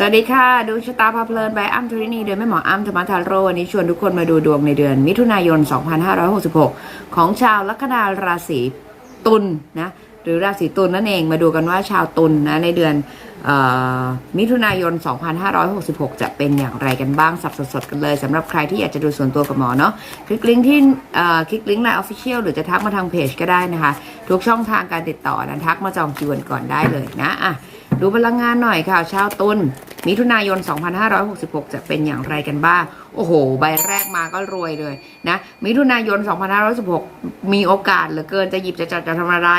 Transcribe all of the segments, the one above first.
สวัสดีค่ะ ดูชะตาพาเพลินใบอ้ำทรินีโดยแม่หมออ้ำธรรมทาโรวันนี้ชวนทุกคนมาดูดวงในเดือน มิถุนายน 2566 ของชาวลัคนาราศีตุลนะหรือราศีตุลนั่นเองมาดูกันว่าชาวตุลนะในเดือนออมิถุนายน 2566 จะเป็นอย่างไรกันบ้างสับสดๆกันเลยสำหรับใครที่อยากจะดูส่วนตัวกับหมอเนาะคลิกลิงก์ที่คลิกลิงก์ในออฟฟิเชียลหรือจะทักมาทางเพจก็ได้นะคะ ทุกช่องทางการติดต่อนะทักมาจองคิวก่อนได้เลยนะอะดูพลังงานหน่อยค่ะ ชาวตุล มิถุนายน 2566 จะเป็นอย่างไรกันบ้าง โอ้โห ใบแรกมาก็รวยเลยนะ มิถุนายน 2566 มีโอกาสเหลือเกินจะหยิบจะจัดจะทำอะไร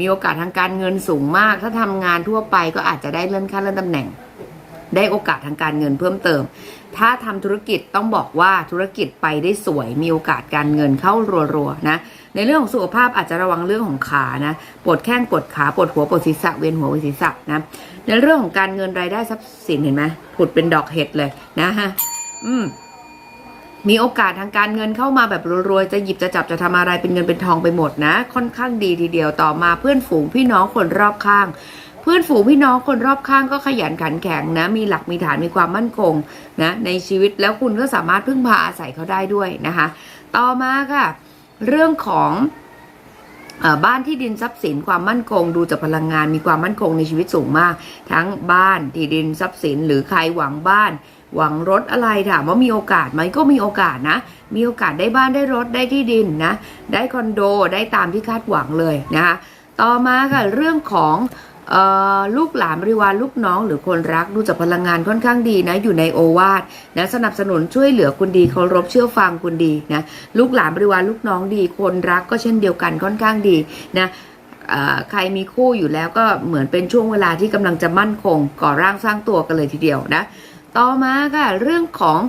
มีโอกาสทางการเงินสูงมาก ถ้าทำงานทั่วไปก็อาจจะได้เลื่อนขั้นเลื่อนตำแหน่ง ได้โอกาสทางการเงินเพิ่มเติม ถ้าทำธุรกิจต้องบอกว่าธุรกิจไปได้สวยมีโอกาสการเงินเข้ารัวๆนะในเรื่องของสุขภาพอาจจะระวังเรื่องของขานะปวดแข้งปวดขาปวดหัวปวดศีรษะเวียนหัวเวียนศีรษะนะในเรื่องของการเงินรายได้ทรัพย์สินเห็นไหมผุดเป็นดอกเห็ดเลยนะฮะอืมมีโอกาสทางการเงินเข้ามาแบบรวยๆ จะหยิบจะจับจะทำอะไรเป็นเงินเป็นทองไปหมดนะ ค่อนข้างดีทีเดียวต่อมาเพื่อนฝูงพี่น้องคนรอบข้าง เพื่อนฝูงพี่น้องคนรอบข้างก็ขยันขันแข็งนะ มีหลักมีฐานมีความมั่นคงนะในชีวิตแล้วคุณก็สามารถพึ่งพาอาศัยเขาได้ด้วยนะคะ ต่อมาค่ะ เรื่องของบ้านที่ดินทรัพย์สินความมั่นคง ดูจากพลังงานมีความมั่นคงในชีวิตสูงมาก ทั้งบ้านที่ดินทรัพย์สิน หรือใครหวังบ้าน หวังรถอะไรถามว่ามีโอกาสไหมก็มีโอกาสนะ มีโอกาสได้บ้านได้รถได้ที่ดินนะ ได้คอนโดได้ตามที่คาดหวังเลยนะคะต่อมาค่ะเรื่องของ ลูกหลานบริวารลูกน้องหรือคนรักดูจากพลังงานค่อนข้างดีนะ อยู่ในโอวาทนะสนับสนุนช่วยเหลือคุณดีเคารพเชื่อฟังคุณดีนะลูกหลานบริวารลูกน้องดี คนรักก็เช่นเดียวกันค่อนข้างดีนะใครมีคู่อยู่แล้วก็เหมือนเป็นช่วงเวลาที่กำลังจะมั่นคง ก่อร่างสร้างตัวกันเลยทีเดียวนะ ต่อมาค่ะเรื่องของ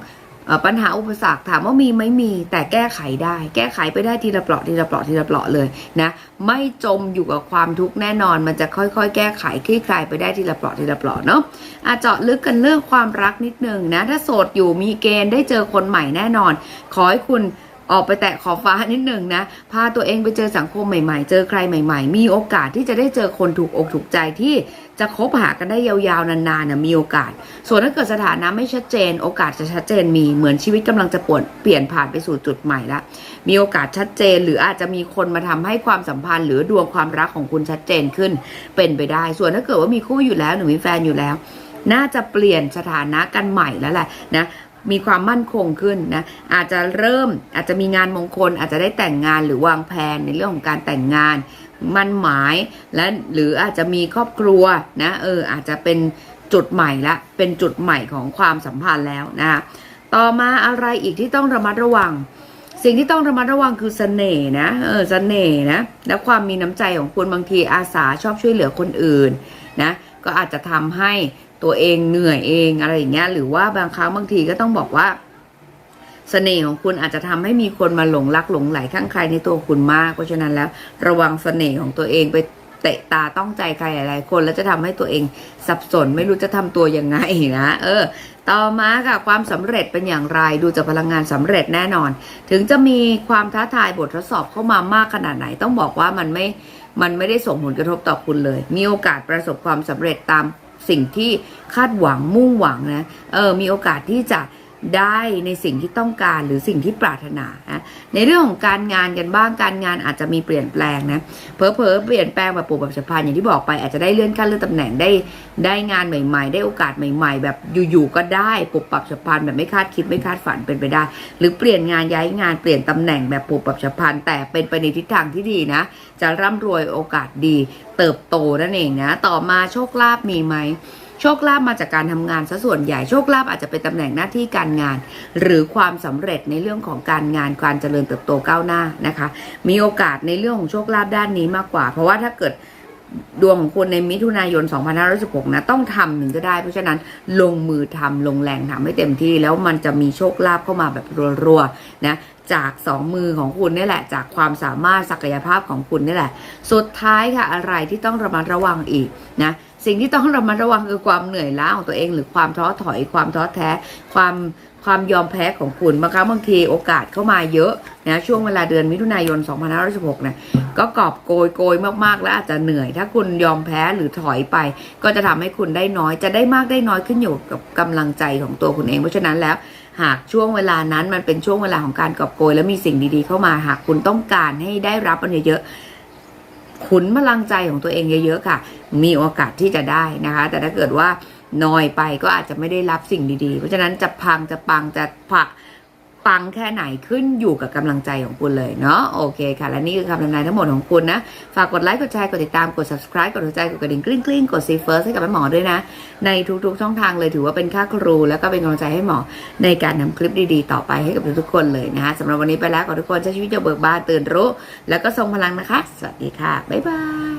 ปัญหาอุปสรรคถามว่ามีไหมมี แต่แก้ไขได้ แก้ไขไปได้ทีละเปราะทีละเปราะทีละเปราะเลยนะไม่จมอยู่กับความทุกข์แน่นอน มันจะค่อยๆ แก้ไขคลี่คลายไปได้ทีละเปราะทีละเปราะเนาะอาเจาะลึกกันเรื่องความรักนิดนึงนะถ้าโสดอยู่มีเกณฑ์ได้เจอคนใหม่แน่นอน ขอให้คุณ ออกไปแตะขอบฟ้านิดหนึ่งนะ พาตัวเองไปเจอสังคมใหม่ๆ เจอใครใหม่ ๆ มีโอกาสที่จะได้เจอคนถูกอกถูกใจที่จะคบหากันได้ยาวๆนานๆนะมีโอกาส ส่วนถ้าเกิดสถานะไม่ชัดเจน โอกาสจะชัดเจนมีเหมือนชีวิตกำลังจะปวดเปลี่ยนผ่านไปสู่จุดใหม่ละมีโอกาสชัดเจน หรืออาจจะมีคนมาทำให้ความสัมพันธ์ หรือดวงความรักของคุณชัดเจนขึ้น เป็นไปได้ ส่วนถ้าเกิดว่ามีคู่อยู่แล้วหรือมีแฟนอยู่แล้ว น่าจะเปลี่ยนสถานะกันใหม่แล้วแหละนะ มีความมั่นคงขึ้นนะอาจจะเริ่มอาจจะมีงานมงคลอาจจะได้แต่งงานหรือวางแผนในเรื่องของการแต่งงานมั่นหมายและหรืออาจจะมีครอบครัวนะเอออาจจะเป็นจุดใหม่ละเป็นจุดใหม่ของความสัมพันธ์แล้วนะคะต่อมาอะไรอีกที่ต้องระมัดระวัง สิ่งที่ต้องระมัดระวังคือเสน่ห์นะเออเสน่ห์นะและความมีน้ำใจของคุณบางทีอาสาชอบช่วยเหลือคนอื่นนะก็อาจจะทำให้ ตัวเองเหนื่อยเองอะไรอย่างเงี้ยหรือว่าบางครั้งบางทีก็ต้องบอกว่าเสน่ห์ของคุณอาจจะทำให้มีคนมาหลงรักหลงไหลข้างใครในตัวคุณมาก เพราะฉะนั้นแล้วระวังเสน่ห์ของตัวเองไปเตะตาต้องใจใครหลายคน แล้วจะทำให้ตัวเองสับสนไม่รู้จะทำตัวยังไงนะเออ ต่อมาค่ะความสำเร็จเป็นอย่างไรดูจากพลังงานสำเร็จแน่นอน ถึงจะมีความท้าทายบททดสอบเข้ามามากขนาดไหนต้องบอกว่ามันไม่มันไม่ได้ส่งผลกระทบต่อคุณเลย มีโอกาสประสบความสำเร็จตาม สิ่งที่คาดหวังมุ่งหวังนะเออมีโอกาสที่จะ ได้ในสิ่งที่ต้องการหรือสิ่งที่ปรารถนานะในเรื่องของการงานกันบ้างการงานอาจจะมีเปลี่ยนแปลงนะเผลอเปลี่ยนแปลงแบบปุบแบบฉับพลันอย่างที่บอกไปอาจจะได้เลื่อนขั้นเลื่อนตำแหน่งได้ได้งานใหม่ ๆ ได้โอกาสใหม่ ๆ แบบอยู่ๆก็ได้ปุบปับฉับพลันแบบไม่คาดคิดไม่คาดฝันเป็นไปได้ หรือเปลี่ยนงานย้ายงานเปลี่ยนตำแหน่งแบบปุบปับฉับพลันแต่เป็นไปในทิศทางที่ดีนะ จะร่ำรวยโอกาสดี เติบโตนั่นเองนะต่อมาโชคลาภมีไหม โชคลาภมาจากการทำงานซะส่วนใหญ่โชคลาภอาจจะเป็นตำแหน่งหน้าที่การงาน หรือความสำเร็จในเรื่องของการงานการเจริญเติบโตก้าวหน้านะคะ มีโอกาสในเรื่องของโชคลาภด้านนี้มากกว่า เพราะว่าถ้าเกิดดวงของคุณในมิถุนายน 2516 นะ ต้องทำถึงจะได้ เพราะฉะนั้นลงมือทำลงแรงทำให้เต็มที่ แล้วมันจะมีโชคลาภเข้ามาแบบรัวๆ นะ จากสองมือของคุณนี่แหละ จากความสามารถศักยภาพของคุณนี่แหละ สุดท้ายค่ะ อะไรที่ต้องระมัดระวังอีกนะ สิ่งที่ต้องระมัดระวังคือความเหนื่อยล้าของตัวเอง หรือความท้อถอย ความท้อแท้ ความความยอมแพ้ของคุณบางครั้งบางทีโอกาสเข้ามาเยอะนะช่วงเวลาเดือนมิถุนายน 2516นะก็กอบโกยโกยมากๆ แล้วอาจจะเหนื่อย ถ้าคุณยอมแพ้หรือถอยไป ก็จะทำให้คุณได้น้อยจะได้มากได้น้อยขึ้นอยู่กับกำลังใจของตัวคุณเอง เพราะฉะนั้นแล้ว หากช่วงเวลานั้นมันเป็นช่วงเวลาของการกอบโกย และมีสิ่งดีๆ เข้ามาหากคุณต้องการให้ได้รับมันเยอะๆ ขุนพลังใจของตัวเองเยอะๆค่ะ มีโอกาสที่จะได้นะคะ แต่ถ้าเกิดว่าน้อยไปก็อาจจะไม่ได้รับสิ่งดีๆ เพราะฉะนั้นจะพังจะปังจะผัก ปังแค่ไหนขึ้นอยู่กับกำลังใจของคุณเลยเนาะโอเคค่ะ และนี่คือคำทำนายทั้งหมดของคุณนะ ฝากกดไลค์กดแชร์กดติดตามกด subscribe กดหัวใจกดกระดิ่งกริ๊งกริ๊งกด see first ให้กับแม่หมอด้วยนะ ในทุกๆช่องทางเลยถือว่าเป็นค่าครู แล้วก็เป็นกำลังใจให้หมอในการทำคลิปดีๆ ต่อไปให้กับทุกๆคนเลยนะคะสำหรับวันนี้ไปแล้วขอทุกคนใช้ชีวิตอย่างเบิกบานตื่นรู้ แล้วก็ทรงพลังนะคะ สวัสดีค่ะบ๊ายบาย